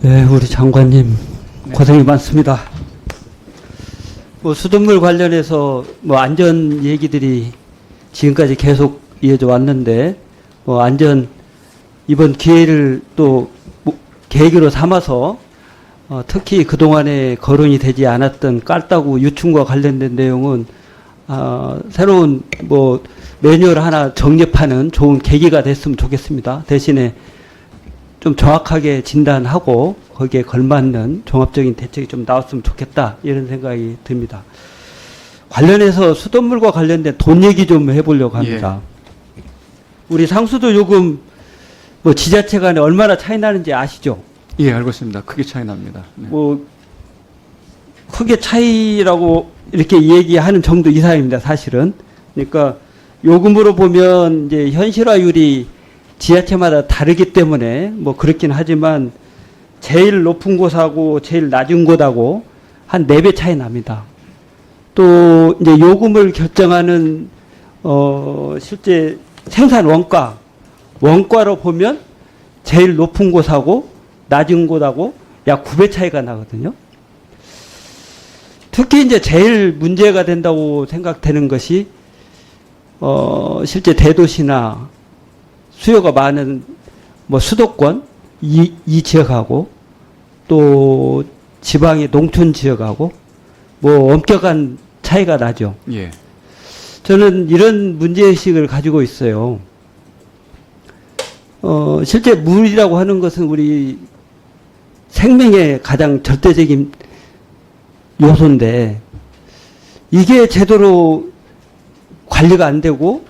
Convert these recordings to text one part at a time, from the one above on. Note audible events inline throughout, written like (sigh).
네, 우리 장관님 고생이 많습니다. 뭐 수돗물 관련해서 뭐 안전 얘기들이 지금까지 계속 이어져 왔는데 뭐 안전 이번 기회를 또뭐 계기로 삼아서 어, 특히 그동안에 거론이 되지 않았던 깔따구 유충과 관련된 내용은 어, 새로운 뭐 매뉴얼 하나 정립하는 좋은 계기가 됐으면 좋겠습니다. 대신에 좀 정확하게 진단하고 거기에 걸맞는 종합적인 대책이 좀 나왔으면 좋겠다 이런 생각이 듭니다. 관련해서 수돗물과 관련된 돈 얘기 좀 해보려고 합니다. 우리 상수도 요금 뭐 지자체 간에 얼마나 차이 나는지 아시죠? 예, 알고 있습니다. 크게 차이 납니다. 네. 뭐 크게 차이라고 이렇게 얘기하는 정도 이상입니다. 사실은. 그러니까 요금으로 보면 이제 현실화율이 지자체마다 다르기 때문에 뭐 그렇긴 하지만 제일 높은 곳하고 제일 낮은 곳하고 한네배 차이 납니다. 또 이제 요금을 결정하는 어 실제 생산 원가 원가로 보면 제일 높은 곳하고 낮은 곳하고 약 9배 차이가 나거든요. 특히 이제 제일 문제가 된다고 생각되는 것이 어 실제 대도시나 수요가 많은 뭐 수도권 이, 이 지역하고 또 지방의 농촌 지역하고 뭐 엄격한 차이가 나죠. 예. 저는 이런 문제의식을 가지고 있어요. 어, 실제 물이라고 하는 것은 우리 생명의 가장 절대적인 요소인데, 이게 제대로 관리가 안 되고,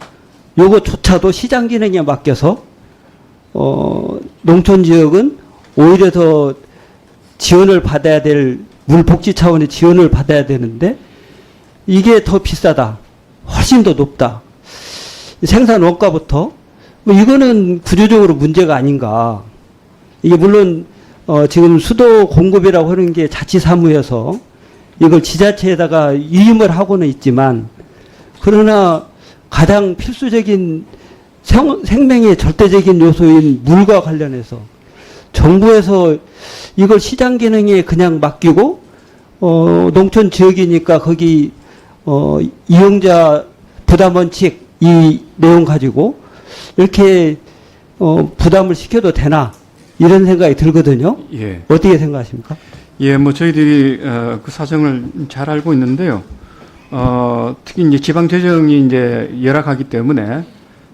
요거조차도 시장 기능에 맡겨서, 어, 농촌 지역은 오히려 더 지원을 받아야 될, 물 복지 차원의 지원을 받아야 되는데, 이게 더 비싸다. 훨씬 더 높다. 생산 원가부터 뭐 이거는 구조적으로 문제가 아닌가. 이게 물론 어 지금 수도 공급이라고 하는 게 자치사무여서 이걸 지자체에다가 위임을 하고는 있지만 그러나 가장 필수적인 생, 생명의 절대적인 요소인 물과 관련해서 정부에서 이걸 시장 기능에 그냥 맡기고 어 농촌 지역이니까 거기 어, 이용자 부담 원칙 이 내용 가지고 이렇게 어, 부담을 시켜도 되나 이런 생각이 들거든요. 예. 어떻게 생각하십니까? 예, 뭐 저희들이 어, 그 사정을 잘 알고 있는데요. 어, 특히 이제 지방 재정이 이제 열악하기 때문에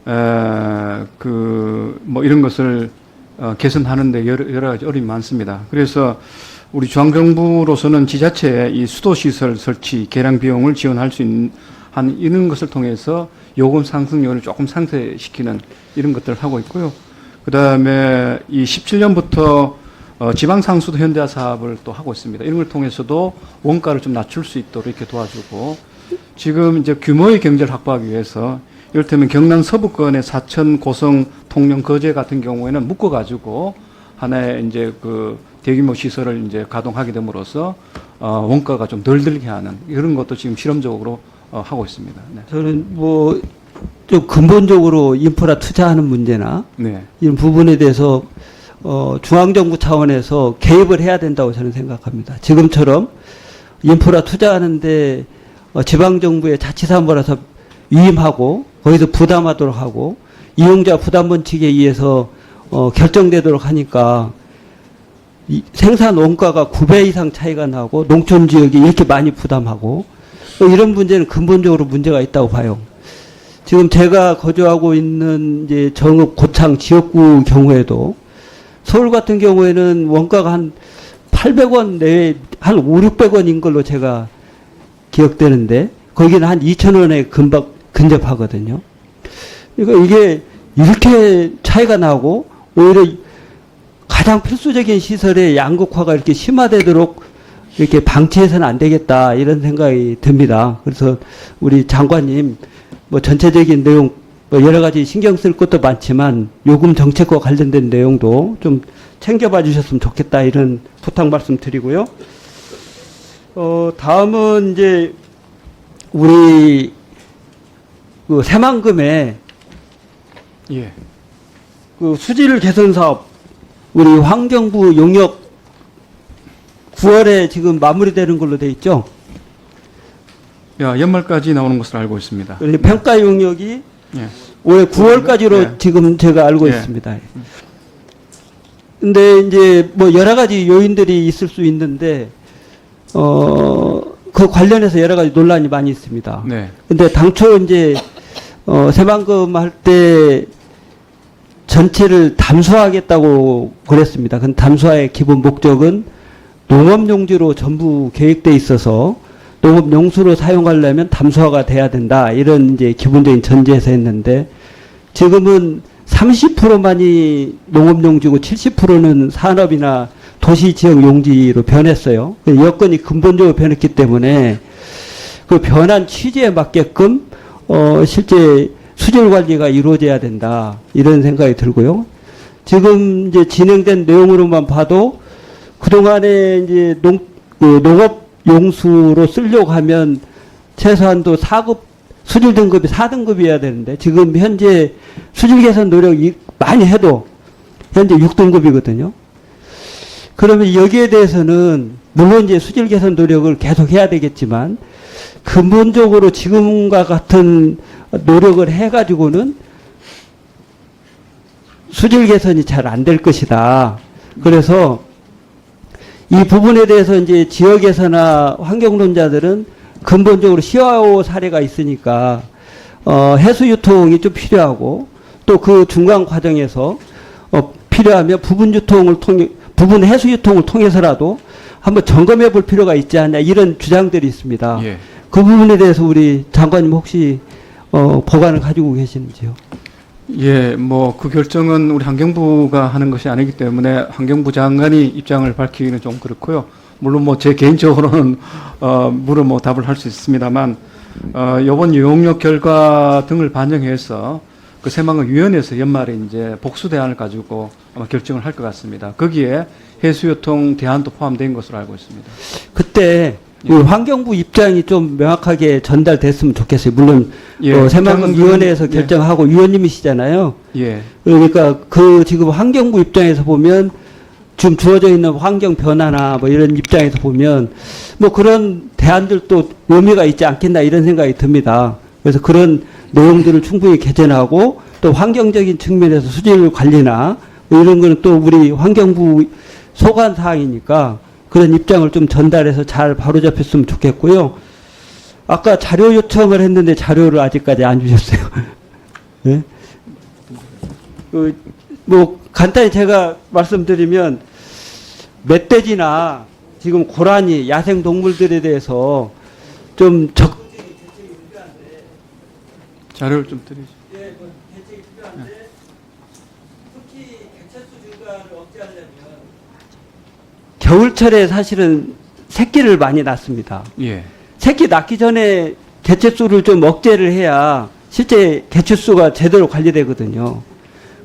어, 그뭐 이런 것을 어, 개선하는데 여러, 여러 가지 어려움이 많습니다. 그래서 우리 중앙정부로서는 지자체의 이 수도 시설 설치 개량 비용을 지원할 수 있는 한 이런 것을 통해서 요금 상승률을 조금 상쇄시키는 이런 것들을 하고 있고요. 그 다음에 이 17년부터 어, 지방상수도 현대화 사업을 또 하고 있습니다. 이런 걸 통해서도 원가를 좀 낮출 수 있도록 이렇게 도와주고 지금 이제 규모의 경제를 확보하기 위해서 이를테면 경남 서부권의 사천 고성 통영 거제 같은 경우에는 묶어가지고 하나의 이제 그 대규모 시설을 이제 가동하게 됨으로써 어, 원가가 좀 덜 들게 하는 이런 것도 지금 실험적으로 어, 하고 있습니다. 네. 저는 뭐 좀 근본적으로 인프라 투자하는 문제나 네. 이런 부분에 대해서 어, 중앙정부 차원에서 개입을 해야 된다고 저는 생각합니다. 지금처럼 인프라 투자하는데 어, 지방정부의 자치사무라서 위임하고 거기서 부담하도록 하고 이용자 부담 원칙에 의해서 어, 결정되도록 하니까 이 생산 원가가 9배 이상 차이가 나고 농촌 지역이 이렇게 많이 부담하고 어, 이런 문제는 근본적으로 문제가 있다고 봐요. 지금 제가 거주하고 있는 이제 정읍 고창 지역구 경우에도 서울 같은 경우에는 원가가 한 800원 내외 한 5, 600원인 걸로 제가 기억되는데 거기는 한 2,000원에 금방 근접하거든요. 그러니까 이게 이렇게 차이가 나고 오히려 가장 필수적인 시설의 양극화가 이렇게 심화되도록 이렇게 방치해서는 안 되겠다 이런 생각이 듭니다. 그래서 우리 장관님 뭐 전체적인 내용 뭐 여러 가지 신경 쓸 것도 많지만 요금 정책과 관련된 내용도 좀 챙겨봐 주셨으면 좋겠다 이런 부탁 말씀 드리고요. 어 다음은 이제 우리 그 새만금에 예. 그 수질 개선 사업 우리 환경부 용역 9월에 지금 마무리되는 걸로 돼 있죠. 야, 연말까지 나오는 것으로 알고 있습니다. 그리고 평가 용역이 예. 올해 9월까지로 예. 지금 제가 알고 예. 있습니다. 근데 이제 뭐 여러 가지 요인들이 있을 수 있는데 어, 그 관련해서 여러 가지 논란이 많이 있습니다. 네. 근데 당초 이제 어, 새만금 할 때 전체를 담수하겠다고 그랬습니다. 그 담수화의 기본 목적은 농업용지로 전부 계획돼 있어서 농업용수로 사용하려면 담수화가 돼야 된다. 이런 이제 기본적인 전제에서 했는데 지금은 30%만이 농업용지고 70%는 산업이나 도시 지역 용지로 변했어요. 그 여건이 근본적으로 변했기 때문에 그 변한 취지에 맞게끔 어 실제 수질 관리가 이루어져야 된다 이런 생각이 들고요. 지금 이제 진행된 내용으로만 봐도 그 동안에 이제 농 그 농업 용수로 쓰려고 하면 최소한도 4급 수질 등급이 4등급이어야 되는데 지금 현재 수질 개선 노력 이 많이 해도 현재 6등급이거든요. 그러면 여기에 대해서는 물론 이제 수질 개선 노력을 계속 해야 되겠지만 근본적으로 지금과 같은 노력을 해가지고는 수질 개선이 잘 안 될 것이다. 그래서 이 부분에 대해서 이제 지역에서나 환경론자들은 근본적으로 시화호 사례가 있으니까 어, 해수 유통이 좀 필요하고 또 그 중간 과정에서 어, 필요하면 부분 유통을 통해 부분 해수 유통을 통해서라도 한번 점검해 볼 필요가 있지 않냐 이런 주장들이 있습니다. 예. 그 부분에 대해서 우리 장관님 혹시 어, 보관을 가지고 계시는지요? 예, 뭐 그 결정은 우리 환경부가 하는 것이 아니기 때문에 환경부 장관이 입장을 밝히기는 좀 그렇고요. 물론 뭐 제 개인적으로는 어 물어 뭐 답을 할 수 있습니다만 어 이번 용역 결과 등을 반영해서 그 새만금 위원회에서 연말에 이제 복수 대안을 가지고 아마 결정을 할 것 같습니다. 거기에 해수유통 대안도 포함된 것으로 알고 있습니다. 그때 예. 그 환경부 입장이 좀 명확하게 전달됐으면 좋겠어요. 물론 예, 어, 새만금 저는 위원회에서 그- 결정하고 위원님이시잖아요. 예, 그러니까 그 지금 환경부 입장에서 보면 지금 주어져 있는 환경 변화나 뭐 이런 입장에서 보면 뭐 그런 대안들도 의미가 있지 않겠나 이런 생각이 듭니다. 그래서 그런 내용들을 충분히 개선하고 또 환경적인 측면에서 수질 관리나 뭐 이런 거는 또 우리 환경부 소관 사항이니까 그런 입장을 좀 전달해서 잘 바로잡혔으면 좋겠고요. 아까 자료 요청을 했는데 자료를 아직까지 안 주셨어요. 네? (laughs) 그, 뭐 간단히 제가 말씀드리면 멧돼지나 지금 고라니 야생 동물들에 대해서 좀 적, 자료를 좀 드리죠. 예, 뭐 대책이 필요한데 특히 개체수 증가를 억제하려면 겨울철에 사실은 새끼를 많이 낳습니다. 예, 새끼 낳기 전에 개체수를 좀 억제를 해야 실제 개체수가 제대로 관리되거든요.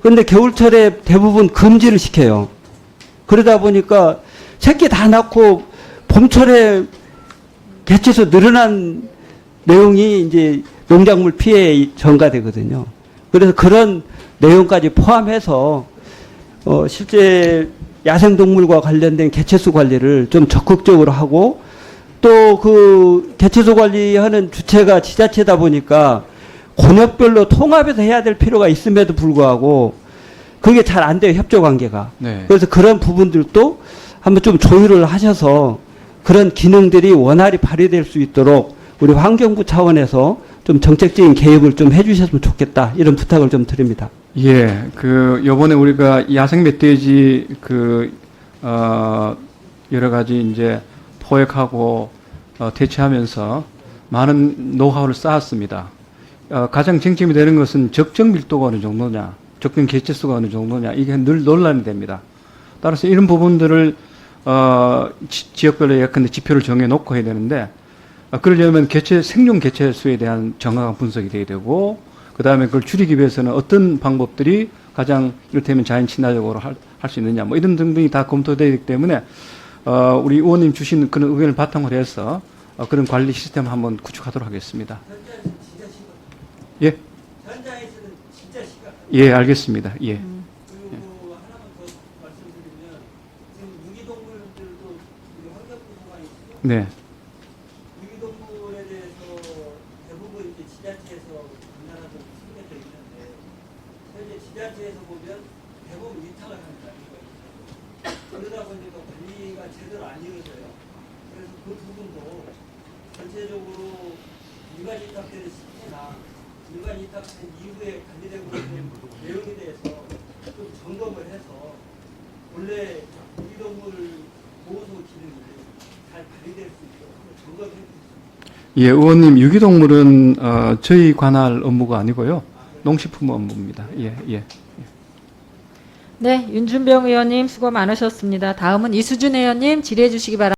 그런데 겨울철에 대부분 금지를 시켜요. 그러다 보니까 새끼 다 낳고 봄철에 개체수 늘어난 내용이 이제 농작물 피해에 전가되거든요. 그래서 그런 내용까지 포함해서 어, 실제 야생동물과 관련된 개체수 관리를 좀 적극적으로 하고 또 그 개체수 관리하는 주체가 지자체다 보니까 권역별로 통합해서 해야 될 필요가 있음에도 불구하고 그게 잘 안 돼요 협조 관계가 네. 그래서 그런 부분들도 한번 좀 조율을 하셔서 그런 기능들이 원활히 발휘될 수 있도록 우리 환경부 차원에서 좀 정책적인 개입을 좀 해주셨으면 좋겠다 이런 부탁을 좀 드립니다. 예, 그 요번에 우리가 야생 멧돼지 그 어, 여러 가지 이제 포획하고 어, 대체하면서 많은 노하우를 쌓았습니다. 어, 가장 쟁점이 되는 것은 적정 밀도가 어느 정도냐, 적정 개체수가 어느 정도냐 이게 늘 논란이 됩니다. 따라서 이런 부분들을 어, 지, 지역별로 예컨대 지표를 정해 놓고 해야 되는데 어, 그러려면 개체 생존 개체 수에 대한 정확한 분석이 돼야 되고 그 다음에 그걸 줄이기 위해서는 어떤 방법들이 가장 이를테면 자연 친화적으로 할 수 있느냐 뭐 이런 등등이 다 검토되기 때문에 어, 우리 의원님 주신 그런 의견을 바탕으로 해서 어, 그런 관리 시스템을 한번 구축하도록 하겠습니다. 예. 예, 알겠습니다. 예, 그리고 하나만 더 말씀드리면 지금 유기동물들도 우리 네. 유기동물에 대해서 대부분 이제 지자체에서 관할하고 승계되어 있는데 현재 지자체에서 보면 대부분 위탁을 합니다. 그러다 보니까 관리가 제대로 안 이루어져요. 그래서 그 부분도 전체적으로 일반 위탁된 시세나 일반 위탁된 이후에 관리되고 있는 내용에 대해서 좀 점검을 해서 원래 유기동물 보호소 기능이 잘 발휘될 수 있도록 점검해 주십시오. 예, 의원님 유기동물은 어, 저희 관할 업무가 아니고요. 농식품 업무입니다. 예, 예. 네, 윤준병 의원님 수고 많으셨습니다. 다음은 이수준 의원님 질의해 주시기 바랍니다.